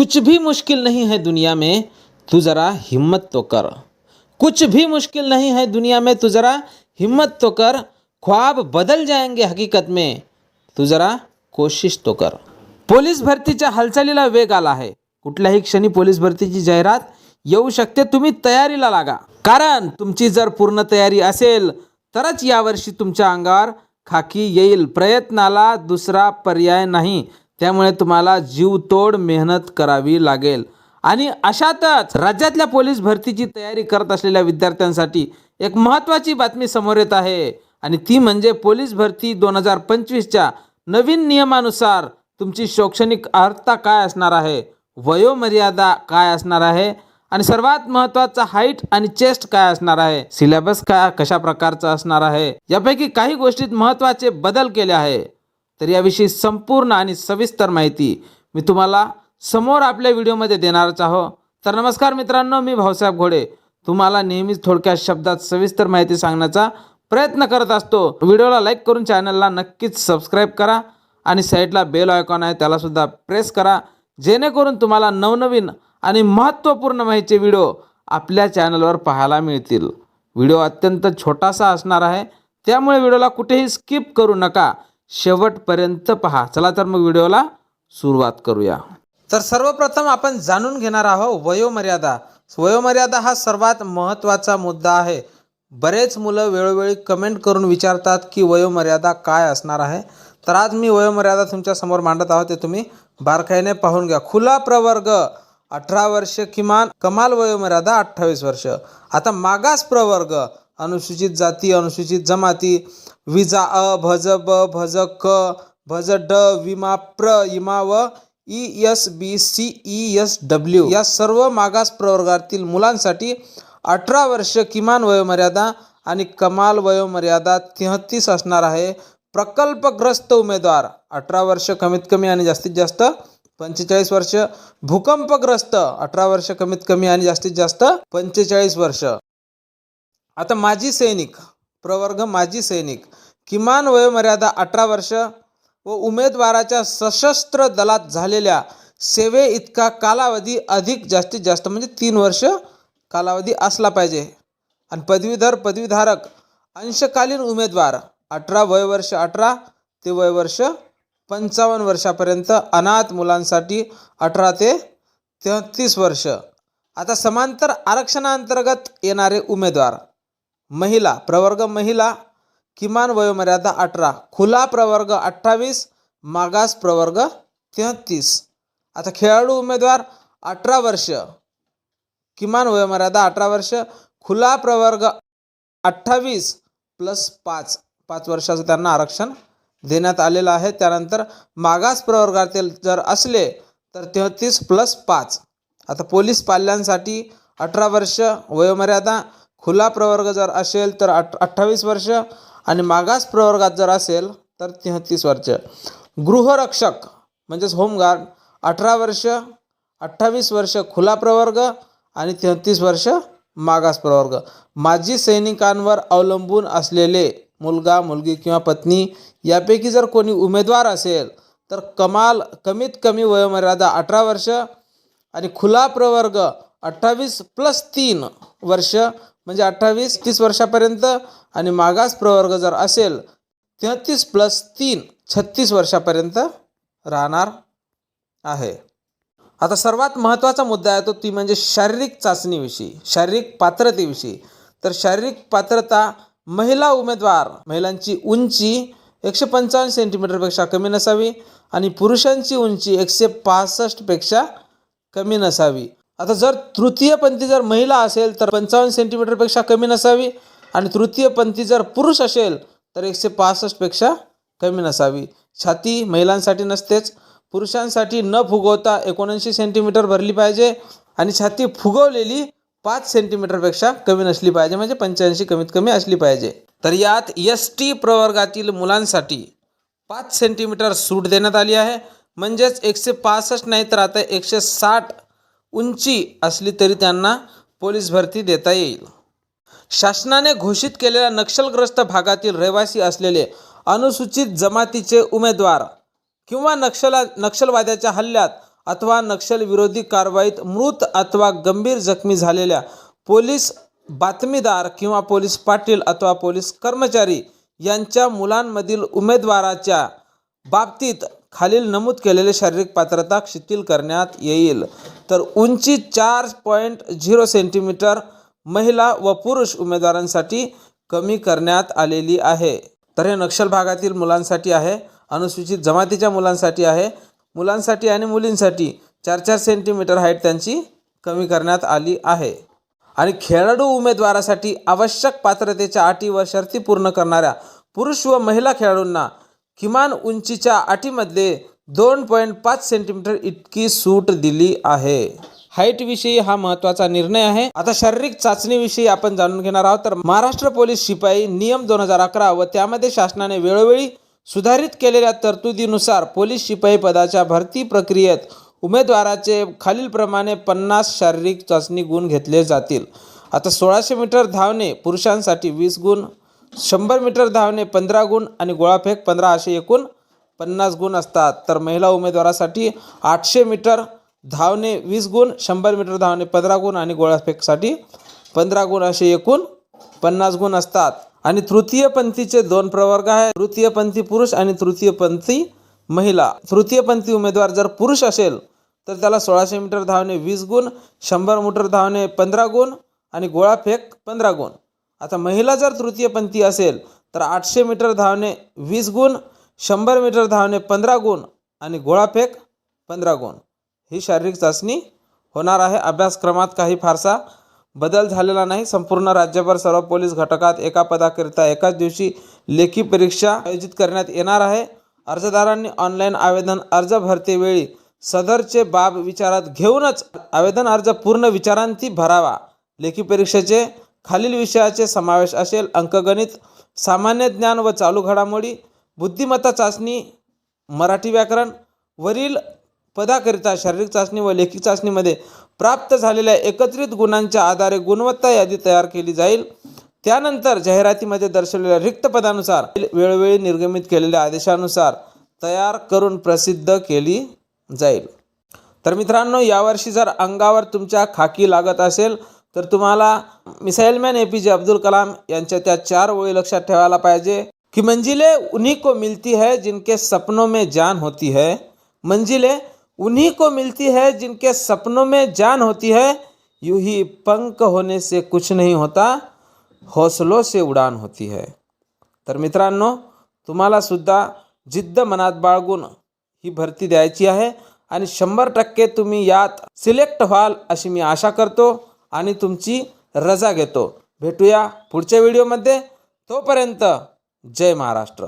कुछ भी मुश्किल नहीं है दुनिया में तू ज़रा हिम्मत तो कर। कुछ भी मुश्किल नहीं है दुनिया में तू ज़रा हिम्मत तो कर। ख्वाब बदल जाएंगे हकीकत में तू जरा कोशिश तो कर। पोलीस भरतीच्या हालचालीला वेग आला आहे. कुठल्याही क्षणी पोलीस भरतीची जाहिरात येऊ शकते तुम्ही तयारीला लागा. कारण तुमची जर पूर्ण तयारी असेल तरच यावर्षी तुमच्या अंगावर खाकी येईल. प्रयत्नाला दुसरा पर्याय नाही. त्यामुळे तुम्हाला जीवतोड मेहनत करावी लागेल. आणि अशातच राज्यातल्या पोलीस भरतीची तयारी करत असलेल्या विद्यार्थ्यांसाठी एक महत्त्वाची बातमी समोर येत आहे. आणि ती म्हणजे पोलीस भरती दोन हजार पंचवीसच्या नवीन नियमानुसार तुमची शैक्षणिक अर्हता काय असणार आहे? वयोमर्यादा काय असणार आहे? आणि सर्वात महत्त्वाचा हाईट आणि चेस्ट काय असणार आहे? सिलेबस काय कशा प्रकारचा असणार आहे? यापैकी काही गोष्टीत महत्त्वाचे बदल केले आहे. तर याविषयी संपूर्ण आणि सविस्तर माहिती मी तुम्हाला समोर आपल्या व्हिडिओमध्ये देणारच आहो. तर नमस्कार मित्रांनो मी भाऊसाहेब घोडे. तुम्हाला नेहमीच थोडक्या शब्दात सविस्तर माहिती सांगण्याचा प्रयत्न करत असतो. व्हिडिओला लाईक करून चॅनलला नक्कीच सबस्क्राईब करा आणि साईडला बेल आयकॉन आहे त्यालासुद्धा प्रेस करा जेणेकरून तुम्हाला नवनवीन आणि महत्त्वपूर्ण माहितीचे व्हिडिओ आपल्या चॅनलवर पाहायला मिळतील. व्हिडिओ अत्यंत छोटासा असणार आहे. त्यामुळे व्हिडिओला कुठेही स्किप करू नका. शेवटपर्यंत पहा. चला तर मग व्हिडिओला सुरुवात करूया. तर सर्वप्रथम आपण जाणून घेणार आहोत वयोमर्यादा. वयोमर्यादा हा सर्वात महत्त्वाचा मुद्दा आहे. बरेच मुलं वेळोवेळी कमेंट करून विचारतात की वयोमर्यादा काय असणार आहे? तर आज मी वयोमर्यादा तुमच्यासमोर मांडत आहोत ते तुम्ही बारकाईने पाहून घ्या. खुला प्रवर्ग अठरा वर्ष किमान कमाल वयोमर्यादा अठ्ठावीस वर्ष. आता मागास प्रवर्ग अनुसूचित जाती अनुसूचित जमाती विजा अ भज ब भज क भज ड विमा प्र इमा व E S B C E S W. या सर्व मागास प्रवर्गातील मुलांसाठी अठरा वर्ष किमान वयोमर्यादा आणि कमाल वयोमर्यादा तेहतीस असणार आहे. प्रकल्पग्रस्त उमेदवार अठरा वर्ष कमीत कमी आणि जास्तीत जास्त पंचेचाळीस वर्ष. भूकंपग्रस्त अठरा वर्ष कमीत कमी आणि जास्तीत जास्त पंचेचाळीस वर्ष. आता माजी सैनिक प्रवर्ग माजी सैनिक किमान वयोमर्यादा अठरा वर्ष व उमेदवाराच्या सशस्त्र दलात झालेल्या सेवे इतका कालावधी अधिक जास्तीत जास्त म्हणजे तीन वर्ष कालावधी असला पाहिजे. आणि पदवीधर पदवीधारक अंशकालीन उमेदवार अठरा वयवर्ष अठरा ते वयवर्ष पंचावन्न वर्षापर्यंत अनाथ मुलांसाठी अठरा ते तेहतीस वर्ष. आता समांतर आरक्षणाअंतर्गत येणारे उमेदवार महिला प्रवर्ग महिला किमान वयोमर्यादा अठरा खुला प्रवर्ग अठ्ठावीस मागास प्रवर्ग तेहतीस. आता खेळाडू उमेदवार अठरा वर्ष किमान वयोमर्यादा अठरा वर्ष खुला प्रवर्ग अठ्ठावीस प्लस पाच पाच वर्षाचं त्यांना आरक्षण देण्यात आलेलं आहे. त्यानंतर मागास प्रवर्गातील जर असले तर तेहतीस प्लस पाच. आता पोलीस पाल्यांसाठी अठरा वर्ष वयोमर्यादा खुला प्रवर्ग जर असेल तर अठ अठ्ठावीस वर्ष आणि मागास प्रवर्गात जर असेल तर तेहतीस वर्ष. गृहरक्षक म्हणजेच होमगार्ड अठरा वर्ष अठ्ठावीस वर्ष खुला प्रवर्ग आणि तेहतीस वर्ष मागास प्रवर्ग. माजी सैनिकांवर अवलंबून असलेले मुलगा मुलगी किंवा पत्नी यापैकी जर कोणी उमेदवार असेल तर कमाल कमीत कमी वयोमर्यादा अठरा वर्ष आणि खुला प्रवर्ग अठ्ठावीस प्लस तीन वर्ष म्हणजे अठ्ठावीस तीस वर्षापर्यंत आणि मागास प्रवर्ग जर असेल तेहतीस प्लस तीन छत्तीस वर्षापर्यंत राहणार आहे. आता सर्वात महत्त्वाचा मुद्दा आहे तो ती म्हणजे शारीरिक चाचणीविषयी शारीरिक पात्रतेविषयी. तर शारीरिक पात्रता महिला उमेदवार महिलांची उंची एकशे पंचावन्न सेंटीमीटरपेक्षा कमी नसावी आणि पुरुषांची उंची एकशे पासष्टपेक्षा कमी नसावी. आता जर तृतीयपंथी जर महिला असेल तर पंचावन्न सेंटीमीटरपेक्षा कमी नसावी. आणि तृतीयपंथी जर पुरुष असेल तर एकशे पासष्टपेक्षा कमी नसावी. छाती महिलांसाठी नसतेच. पुरुषांसाठी न फुगवता एकोणऐंशी सेंटीमीटर भरली पाहिजे आणि छाती फुगवलेली पाच सेंटीमीटरपेक्षा कमी नसली पाहिजे. म्हणजे पंच्याऐंशी कमीत कमी असली पाहिजे. तर यात एस टी प्रवर्गातील मुलांसाठी पाच सेंटीमीटर सूट देण्यात आली आहे. म्हणजेच एकशे पासष्ट नाही तर आता एकशे साठ उंची असली तरी त्यांना पोलीस भरती देता येईल. शासनाने घोषित केलेल्या नक्षलग्रस्त भागातील रहिवासी असलेले अनुसूचित जमातीचे उमेदवार किंवा नक्षला नक्षलवाद्याच्या हल्ल्यात अथवा नक्षलविरोधी कारवाईत मृत अथवा गंभीर जखमी झालेल्या पोलीस बातमीदार किंवा पोलीस पाटील अथवा पोलीस कर्मचारी यांच्या मुलांमधील उमेदवाराच्या बाबतीत खालील नमूद केलेले शारीरिक पात्रता शिथिल करण्यात येईल. तर उंची चार पॉईंट झिरो सेंटीमीटर महिला व पुरुष उमेदवारांसाठी कमी करण्यात आलेली आहे. तर हे नक्षल भागातील मुलांसाठी आहे. अनुसूचित जमातीच्या मुलांसाठी आहे. मुलांसाठी आणि मुलींसाठी चार चार सेंटीमीटर हाईट त्यांची कमी करण्यात आली आहे. आणि खेळाडू उमेदवारासाठी आवश्यक पात्रतेच्या अटी व शर्ती पूर्ण करणाऱ्या पुरुष व महिला खेळाडूंना किमान उंचीच्या अटीमध्ये दोन पॉईंट पाच सेंटीमीटर इतकी सूट दिली आहे. हाईट विषयी हा महत्त्वाचा निर्णय आहे. आता शारीरिक चाचणीविषयी आपण जाणून घेणार आहोत. तर महाराष्ट्र पोलीस शिपाई नियम दोन हजार अकरा व त्यामध्ये शासनाने वेळोवेळी सुधारित केलेल्या तरतुदीनुसार पोलीस शिपाई पदाच्या भरती प्रक्रियेत उमेदवाराचे खालीलप्रमाणे पन्नास शारीरिक चाचणी गुण घेतले जातील. आता सोळाशे मीटर धावणे पुरुषांसाठी वीस गुण शंभर मीटर धावणे पंधरा गुण आणि गोळाफेक पंधरा असे एकूण पन्नास गुण असतात. तर महिला उमेदवारासाठी आठशे मीटर धावणे वीस गुण शंभर मीटर धावणे पंधरा गुण आणि गोळाफेकसाठी पंधरा गुण असे एकूण पन्नास गुण असतात. आणि तृतीयपंथीचे दोन प्रवर्ग आहे तृतीयपंथी पुरुष आणि तृतीयपंथी महिला. तृतीयपंथी उमेदवार जर पुरुष असेल तर त्याला सोळाशे मीटर धावणे वीस गुण शंभर मीटर धावणे पंधरा गुण आणि गोळाफेक पंधरा गुण. आता महिला जर तृतीयपंथी असेल तर आठशे मीटर धावणे वीस गुण शंभर मीटर धावणे पंधरा गुण आणि गोळाफेक पंधरा गुण. ही शारीरिक चाचणी होणार आहे. अभ्यासक्रमात काही फारसा बदल झालेला नाही. संपूर्ण राज्यभर सर्व पोलीस घटकात एका पदाकरिता एकाच दिवशी लेखी परीक्षा आयोजित करण्यात येणार आहे. अर्जदारांनी ऑनलाईन आवेदन अर्ज भरतेवेळी सदरचे बाब विचारात घेऊनच आवेदन अर्ज पूर्ण विचारांती भरावा. लेखी परीक्षेचे खालील विषयाचे समावेश असेल. अंकगणित सामान्य ज्ञान व चालू घडामोडी बुद्धिमत्ता चाचणी मराठी व्याकरण वरील पदाकरिता शारीरिक चाचणी व लेखी चाचणीमध्ये प्राप्त झालेल्या एकत्रित गुणांच्या आधारे गुणवत्ता यादी तयार केली जाईल. त्यानंतर जाहिरातीमध्ये दर्शवलेल्या रिक्त पदानुसार वेळोवेळी निर्गमित केलेल्या आदेशानुसार तयार करून प्रसिद्ध केली जाईल. तर मित्रांनो यावर्षी जर अंगावर तुमच्या खाकी लागत असेल तर तुम्हाला मिसाईल मॅन ए पी जे अब्दुल कलाम यांच्या त्या चार ओळी लक्षात ठेवायला पाहिजे की मंजिले उन्हीं को मिलती है जिनके सपनों में जान होती है. मंजिले उन्हीं को मिलती है जिनके सपनों में जान होती है. यूं ही पंख होने से कुछ नहीं होता हौसलो से उडान होती है. तर मित्रांनो तुम्हाला सुद्धा जिद्द मनात बाळगून ही भरती द्यायची आहे आणि शंभर टक्के तुम्ही यात सिलेक्ट व्हाल अशी मी आशा करतो. आणि तुमची रजा घेतो. भेटूया पुढच्या व्हिडिओमध्ये तोपर्यंत जय महाराष्ट्र.